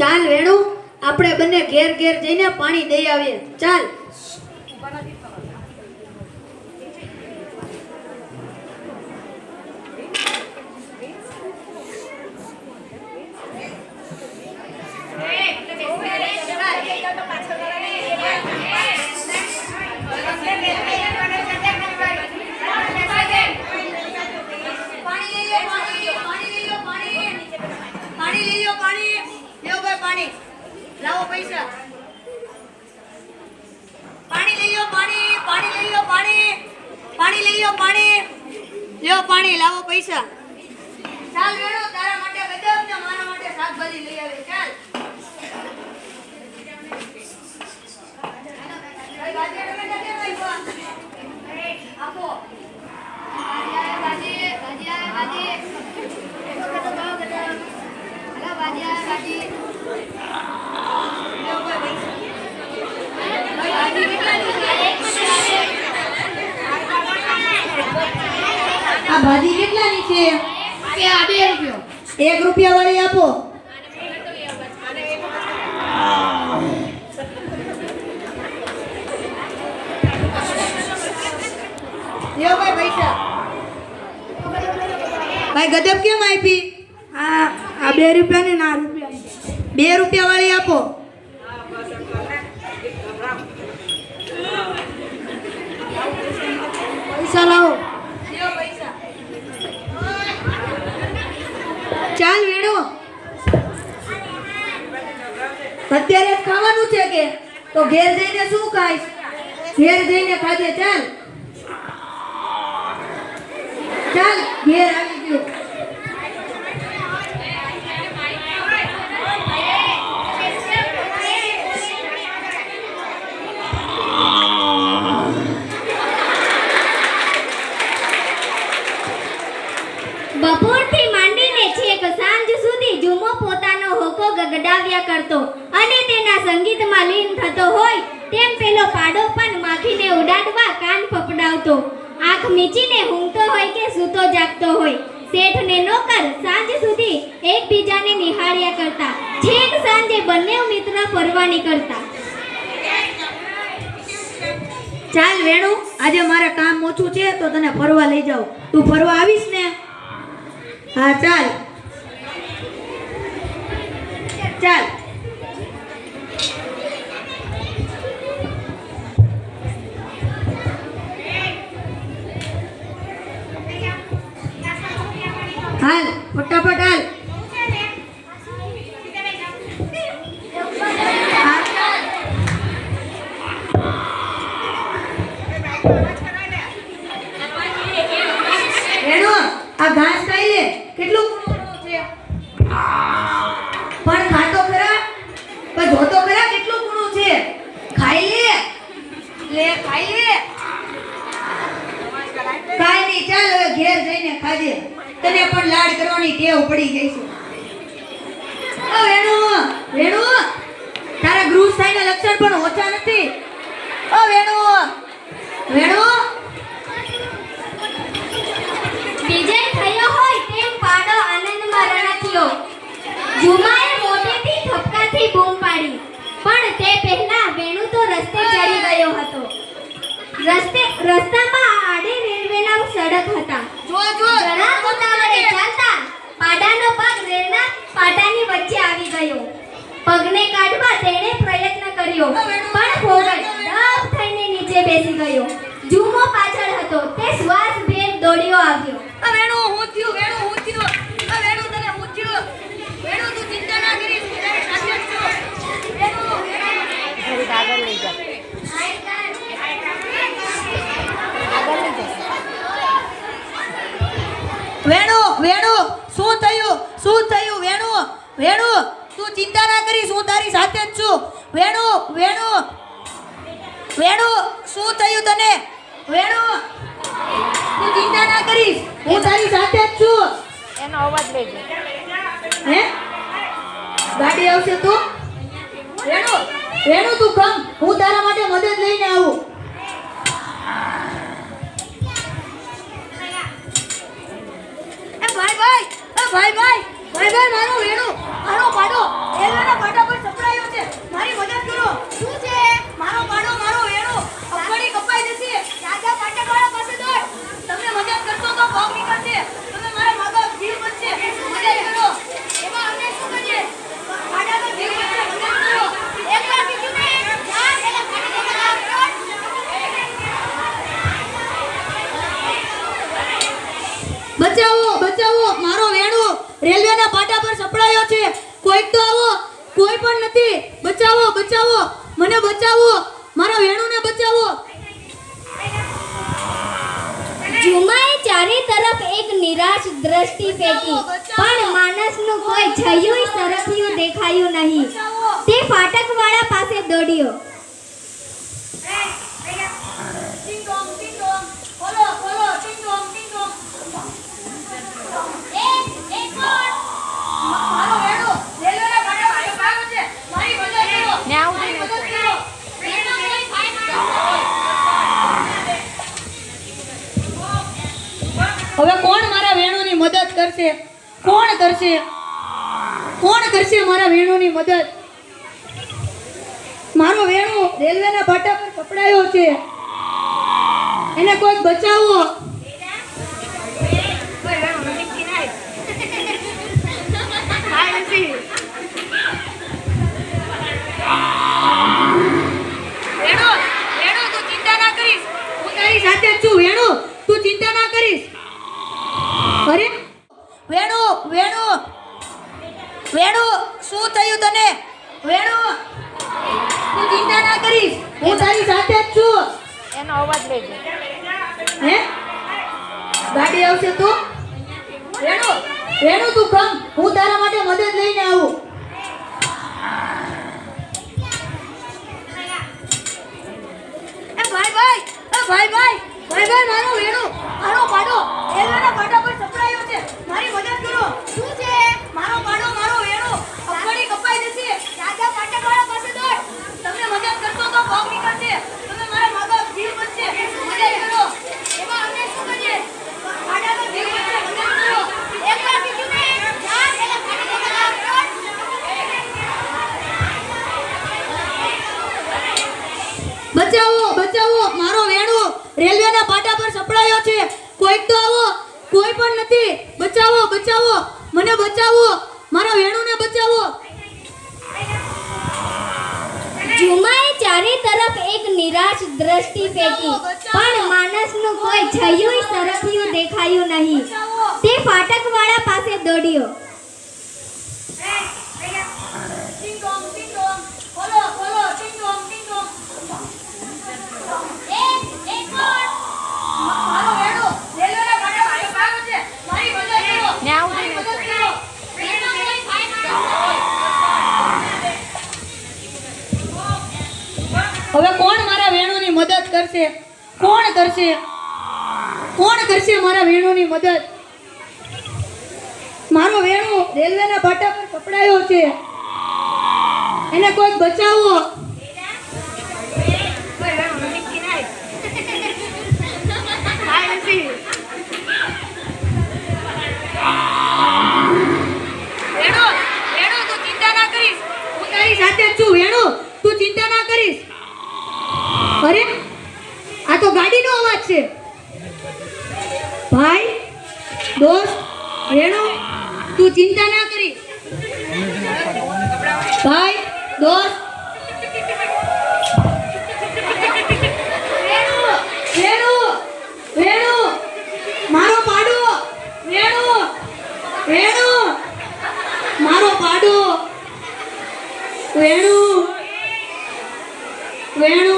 ચાલ વેણુ આપણે બંને ઘેર ઘેર જઈને પાણી દઈ આવીએ. ચાલ પાણી લઈ લો પાણી પાણી લઈ લો પાણી પાણી લઈ લો પાણી લ્યો ભાઈ પાણી લાવો પૈસા. પાણી લઈ લો પાણી પાણી લઈ લો પાણી. પાણી લઈ લો પાણી. લ્યો પાણી લાવો પૈસા. ચાલ વેણુ તારા માટે ગજબ મારા માટે શાકભાજી લઈ આવે. ચાલ. ભાઈ, ભાજી ટમેટા કેમ આપ્યા? આપો લ્યો ભાઈ પૈસા આ ભાજી કેટલાની છે એક રૂપિયા. વાળી આપો. ભાઈ ગદબ કેમ આપી? આ બે રૂપિયાની ના રૂપિયા બે રૂપિયા વાળી આપો પૈસા લાવો લ્યો પૈસા ચાલ વેડો અત્યારે ખાવાનું છે કે. તો ઘેર જઈને શું ખાઈશ? ઘેર જઈને ખાજે, ચાલ. ચાલ, ઘેર આવી ગયો બપોરથી માંડીને છેક સાંજ સુધી જુમો પોતાનો હોકો ગગડાવ્યા કરતો. અને તેના સંગીતમાં લીન થતો હોય, તેમ પેલો પાડો પણ માખીને ઉડાડવા કાન ફફડાવતો. આંખ મીચીને ઊંઘતો હોય કે સૂતો જાગતો હોય. શેઠ ને નોકર સાંજ સુધી એકબીજાને નિહાળ્યા કરતા. છેક સાંજે બંને મિત્ર ફરવા નીકળતા ચાલ વેણુ, આજે મારે કામ ઓછું છે, તો તને ફરવા લઈ જાઉં. તું ફરવા આવીશ ને? હા, ચાલ. ચાલ. હાલ ફટાફટ હાલ હા, ચાલ. રેણુ આ ઘાસ ખાઈ લે કેટલું કૂણું છે પણ ખાતો ખરા પણ જોતો ખરા કેટલું કૂણું છે ખાઈ લે લે ખાઈ લે કાઈ નહીં ચાલ હવે ઘેર જઈને ખાજે તને પણ કરવાની ટેવ પડી ગઈ છે. આનંદમાં રણક્યો જુમાએ મોટેથી ઠપકાથી બૂમ પાડી. પણ તે પહેલા વેણુ તો રસ્તે ચડી હતો. રસ્તે રસ્તામાં આડે રેલવેના સડક હતા જો જો ઘણા ઉતાવળે ચાલતા પાડાનો પગ રેલના પાટાની વચ્ચે આવી ગયો પગને કાઢવા તેણે પ્રયત્ન કર્યો પણ ખોવાઈ દબ થઈને નીચે બેસી ગયો જુમો પાછળ હતો તે શ્વાસ ભેર દોડ્યો આવ્યો આ વેણુ હું થયું વેણુ હું થયું આ વેણુ તને હું થયું વેણુ તું ચિંતા ના કરીશ હું તારી સાથે જ છું વેણુ વેણુ વેણુ શું થયું શું થયું વેણુ વેણુ તું ચિંતા ના કરીશ હું તારી સાથે જ છું વેણુ વેણુ. વેણુ શું થયું તને? વેણુ તું ચિંતા ના કરીશ. હું તારી સાથે જ છું. એનો અવાજ લેજો. હે? ગાડી આવશે તો? વેણુ વેણુ તું કમ હું તારા માટે મદદ લઈને આવું. એ ભાઈ ભાઈ એ ભાઈ ભાઈ ભાઈ ભાઈ મારો વેણુ મારો પાડો. એ વેણો પાડો શું છે? મારો વેણો રેલવેના પાટા પર સપડાયો છે. કોઈક તો આવો. કોઈ પણ નથી. બચાવો બચાવો. મને બચાવો. મારા વેણુને બચાવો. જુમાએ ચારે તરફ એક નિરાશ દ્રષ્ટિ ફેંકી. પણ માણસનું કોઈ છયું સરફિયું દેખાયું નહીં. તે ફાટકવાળા પાસે દોડ્યો. કોણ કોણ કરશે મારા વેણુની મદદ? મારો વેણુ રેલવેના પાટા પર પકડાયો છે. એને કોઈક બચાવો. સાથે છું વેણુ. તું ચિંતા ના કરીશ. અરે વેણુ વેણુ. વેણુ શું થયું તને? વેણુ. તું ચિંતા ના કરીશ. હું તારી સાથે જ છું. એનો અવાજ લેજો હે? ગાડી આવશે તું? વેણુ વેણુ તું કમ હું તારા માટે મદદ લઈને આવું. એ ભાઈ ભાઈ એ ભાઈ ભાઈ ભાઈ ભાઈ મારો વેણુ. મારો પાડો. રેલવેના પાટા પર મારી મદદ કરો. શું છે? મારો પાડો, મારો વેણુ. અગડી કપાઈ જશે. રાજા પાટાવાળા પાસે દોડ તમને મદદ કરતો તો પગ નીકળશે. તમે મારા માગા જીવ બચશે મદદ કરો. એમાં અમને શું કરીએ પાડાનો જીવ બચશે મદદ કરો. એક વાર બીજું ને જા પેલા પાડા બચાવો બચાવો. મારો વેણો રેલવેના પાટા પર સપડાયો છે. કોઈક તો આવો. કોઈ પણ નથી. બચાવો બચાવો. મને બચાવો. મારા વેણુને બચાવો. જુમાએ ચારે તરફ એક નિરાશ દ્રષ્ટિ ફેંકી. પણ માણસનું કોઈ છયું સરખ્યું દેખાયું નહીં. તે ફાટકવાળા પાસે દોડ્યો ને આવું નહીં હવે કોણ મારા વેણુની મદદ કરશે? કોણ કરશે? કોણ કરશે મારા વેણુની મદદ? મારો વેણુ રેલવેના ભાટા પર કપડાયો છે. એને કોઈક બચાવો. દોસ્ત રેણુ તું ચિંતા ના કરી. ભાઈ દોસ્ત. મારો પાડો. વેણુ વેણુ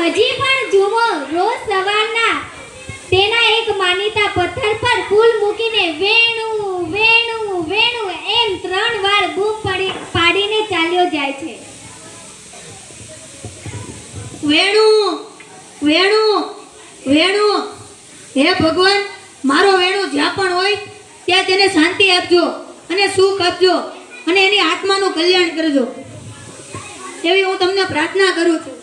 હજી પણ જુઓ, રોજ સવારના તેના એક માનીતા પથ્થર પર ફૂલ મૂકીને વેણુ વેણુ વેણુ એમ ત્રણ વાર બૂમ પડી, પાડીને ચાલ્યો જાય છે. વેણુ વેણુ વેણુ. હે ભગવાન, મારો વેણુ જ્યાં પણ હોય, ત્યાં તેને શાંતિ આપજો અને સુખ આપજો અને એની આત્માનું કલ્યાણ કરજો. એવી હું તમને પ્રાર્થના કરું છું.